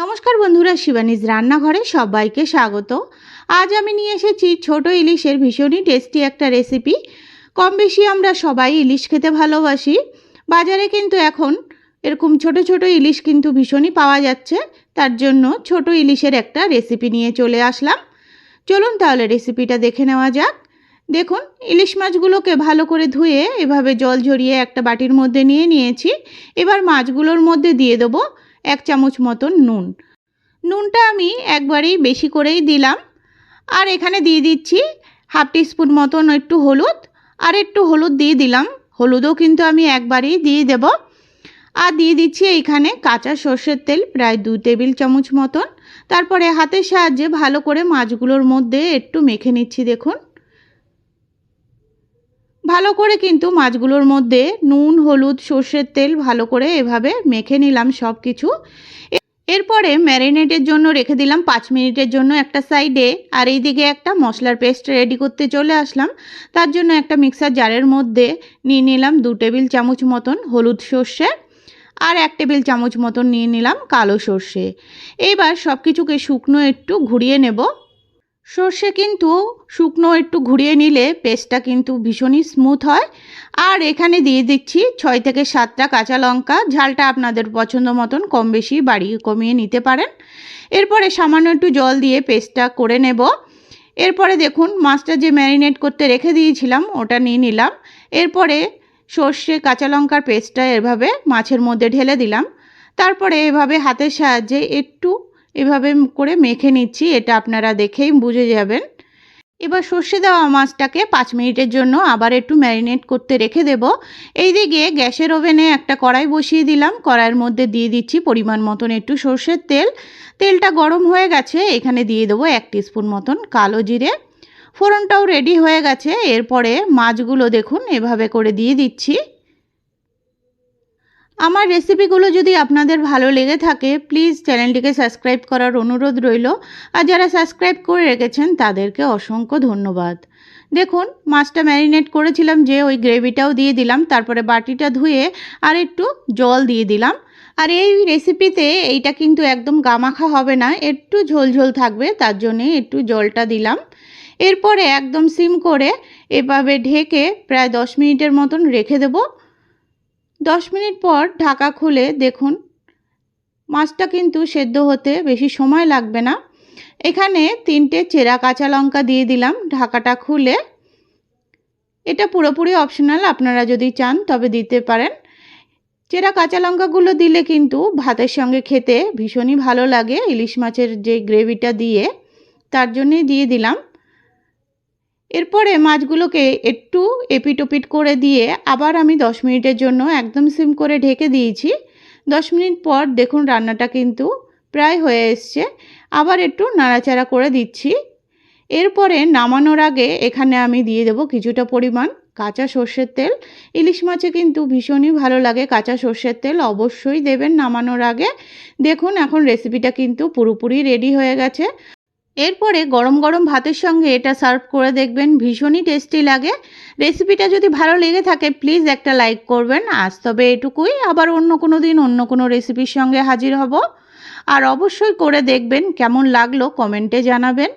নমস্কার বন্ধুরা, শিবানীজ রান্নাঘরে সবাইকে স্বাগত। আজ আমি নিয়ে এসেছি ছোট ইলিশের ভীষণই টেস্টি একটা রেসিপি। কম বেশি আমরা সবাই ইলিশ খেতে ভালোবাসি। বাজারে কিন্তু এখন এরকম ছোট ছোট ইলিশ কিন্তু ভীষণই পাওয়া যাচ্ছে। তার জন্য ছোট ইলিশের একটা রেসিপি নিয়ে চলে আসলাম। চলুন তাহলে রেসিপিটা দেখে নেওয়া যাক। দেখুন, ইলিশ মাছগুলোকে ভালো করে ধুয়ে এভাবে জল ঝরিয়ে একটা বাটির মধ্যে নিয়ে নিয়েছি। এবার মাছগুলোর মধ্যে দিয়ে দেবো এক চামচ মতন নুন। নুনটা আমি একবারেই বেশি করেই দিলাম। আর এখানে দিয়ে দিচ্ছি হাফ টিস্পুন মতন একটু হলুদ। আর একটু হলুদ দিয়ে দিলাম। হলুদও কিন্তু আমি একবারেই দিয়ে দেব। আর দিয়ে দিচ্ছি এইখানে কাঁচা সর্ষের তেল, প্রায় দু টেবিল চামচ মতন। তারপরে হাতের সাহায্যে ভালো করে মাছগুলোর মধ্যে একটু মেখে নিচ্ছি দেখুন। ভালো করে কিন্তু মাছগুলোর মধ্যে নুন, হলুদ, সর্ষের তেল ভালো করে এভাবে মেখে নিলাম সব কিছু এরপরে ম্যারিনেটের জন্য রেখে দিলাম পাঁচ মিনিটের জন্য একটা সাইডে। আর এইদিকে একটা মশলার পেস্ট রেডি করতে চলে আসলাম। তার জন্য একটা মিক্সার জারের মধ্যে নিয়ে নিলাম দু টেবিল চামচ মতন হলুদ সর্ষে আর এক টেবিল চামচ মতন নিয়ে নিলাম কালো সর্ষে। এইবার সব কিছুকে শুকনো একটু ঘুরিয়ে নেব। সর্ষে কিন্তু শুকনো একটু ঘুরিয়ে নিলে পেস্টটা কিন্তু ভীষণই স্মুথ হয়। আর এখানে দিয়ে দিচ্ছি ছয় থেকে সাতটা কাঁচা লঙ্কা। ঝালটা আপনাদের পছন্দ মতন কম বেশি বাড়িয়ে কমিয়ে নিতে পারেন। এরপরে সামান্য একটু জল দিয়ে পেস্টটা করে নেব। এরপরে দেখুন, মাছটা যে ম্যারিনেট করতে রেখে দিয়েছিলাম, ওটা নিয়ে নিলাম। এরপরে সর্ষে কাঁচা লঙ্কার পেস্টটা এভাবে মাছের মধ্যে ঢেলে দিলাম। তারপরে এভাবে হাতের সাহায্যে একটু এভাবে করে মেখে নিচ্ছি, এটা আপনারা দেখেই বুঝে যাবেন। এবার সর্ষে দেওয়া মাছটাকে পাঁচ মিনিটের জন্য আবার একটু ম্যারিনেট করতে রেখে দেব। এইদিকে গ্যাসের ওভেনে একটা কড়াই বসিয়ে দিলাম, কড়াইয়ের মধ্যে দিয়ে দিচ্ছি পরিমাণ মতন একটু সর্ষের তেল। তেলটা গরম হয়ে গেছে, এখানে দিয়ে দেবো এক স্পুন মতন কালো জিরে। ফোড়নটাও রেডি হয়ে গেছে, এরপরে মাছগুলো দেখুন, এভাবে করে দিয়ে দিচ্ছি। আমার রেসিপিগুলো যদি আপনাদের ভালো লেগে থাকে প্লিজ চ্যানেলটিকে সাবস্ক্রাইব করার অনুরোধ রইল। আর যারা সাবস্ক্রাইব করে রেখেছেন, তাদেরকে অসংখ্য ধন্যবাদ। দেখুন মাছটা ম্যারিনেট করেছিলাম যে ওই গ্রেভিটাও দিয়ে দিলাম, তারপরে বাটিটা ধুয়ে আর একটু জল দিয়ে দিলাম। আর এই রেসিপিতে এইটা কিন্তু একদম গামাখা হবে না, একটু ঝোলঝোল থাকবে, তার জন্যে একটু জলটা দিলাম। এরপরে একদম সিম করে এভাবে ঢেকে প্রায় দশ মিনিটের মতন রেখে দেবো। দশ মিনিট পর ঢাকা খুলে দেখুন। মাছটা কিন্তু সেদ্ধ হতে বেশি সময় লাগবে না। এখানে তিনটে চেরা কাঁচা লঙ্কা দিয়ে দিলাম। ঢাকাটা খুলে এটা পুরোপুরি অপশনাল আপনারা যদি চান তবে দিতে পারেন। চেরা কাঁচা লঙ্কাগুলো দিলে কিন্তু ভাতের সঙ্গে খেতে ভীষণই ভালো লাগে। ইলিশ মাছের যে গ্রেভিটা দিয়ে, তার জন্যেই দিয়ে দিলাম। এরপরে মাছগুলোকে একটু এপিট ওপিট করে দিয়ে আবার আমি দশ মিনিটের জন্য একদম সিম করে ঢেকে দিয়েছি। দশ মিনিট পর দেখুন রান্নাটা কিন্তু প্রায় হয়ে এসছে। আবার একটু নাড়াচাড়া করে দিচ্ছি। এরপরে নামানোর আগে এখানে আমি দিয়ে দেবো কিছুটা পরিমাণ কাঁচা সর্ষের তেল। ইলিশ মাছে কিন্তু ভীষণই ভালো লাগে কাঁচা সর্ষের তেল, অবশ্যই দেবেন নামানোর আগে। দেখুন এখন রেসিপিটা কিন্তু পুরোপুরি রেডি হয়ে গেছে। এরপরে গরম গরম ভাতের সঙ্গে এটা সার্ভ করে দেখবেন, ভীষণই টেস্টি লাগে। রেসিপিটা যদি ভালো লেগে থাকে, প্লিজ একটা লাইক করবেন। আজ তবে এটুকুই, আবার অন্য কোনো দিন অন্য কোনো রেসিপির সঙ্গে হাজির হব। আর অবশ্যই করে দেখবেন কেমন লাগল, কমেন্টে জানাবেন।